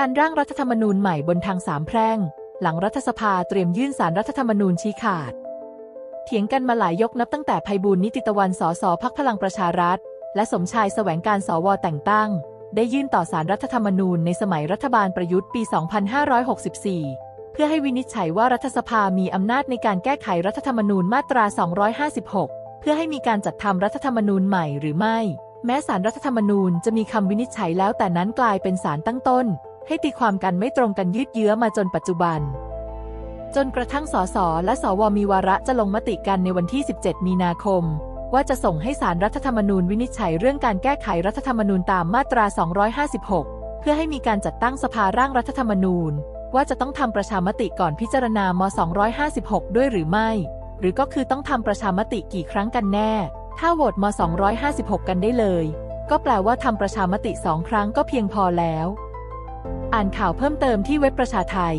การร่างรัฐธรรมนูญใหม่บนทางสามแพร่ง หลังรัฐสภาเตรียมยื่นสารรัฐธรรมนูญชี้ขาด เถียงกันมาหลายยกนับตั้งแต่ภัยบูลนิติตะวันสสพักพลังประชารัฐ และสมชายแสวงการสวแต่งตั้ง ได้ยื่นต่อสารรัฐธรรมนูญในสมัยรัฐบาลประยุทธ์ปี 2564 เพื่อให้วินิจฉัยว่ารัฐสภามีอำนาจในการแก้ไขรัฐธรรมนูญมาตรา 256 เพื่อให้มีการจัดทำรัฐธรรมนูญใหม่หรือไม่ แม้สารรัฐธรรมนูญจะมีคำวินิจฉัยแล้วแต่นั้นกลายเป็นสารตั้งต้น ให้ตีความกันไม่ตรงกันยืดเยื้อมาจนปัจจุบัน จนกระทั่งสสและสวมีวาระจะลงมติกันในวันที่ 17 มีนาคม ว่าจะส่งให้สารรัฐธรรมนูญวินิจฉัยเรื่องการแก้ไขรัฐธรรมนูญตามมาตรา 256 เพื่อให้มีการจัดตั้งสภาร่างรัฐธรรมนูญ ว่าจะต้องทำประชามติก่อนพิจารณาม 256 ด้วยหรือไม่ หรือก็คือต้องทำประชามติกี่ครั้งกันแน่ ถ้าโหวตม 256 กันได้เลย ก็แปลว่าทำประชามติสองครั้งก็เพียงพอแล้ว อ่านข่าวเพิ่มเติมที่เว็บประชาไทย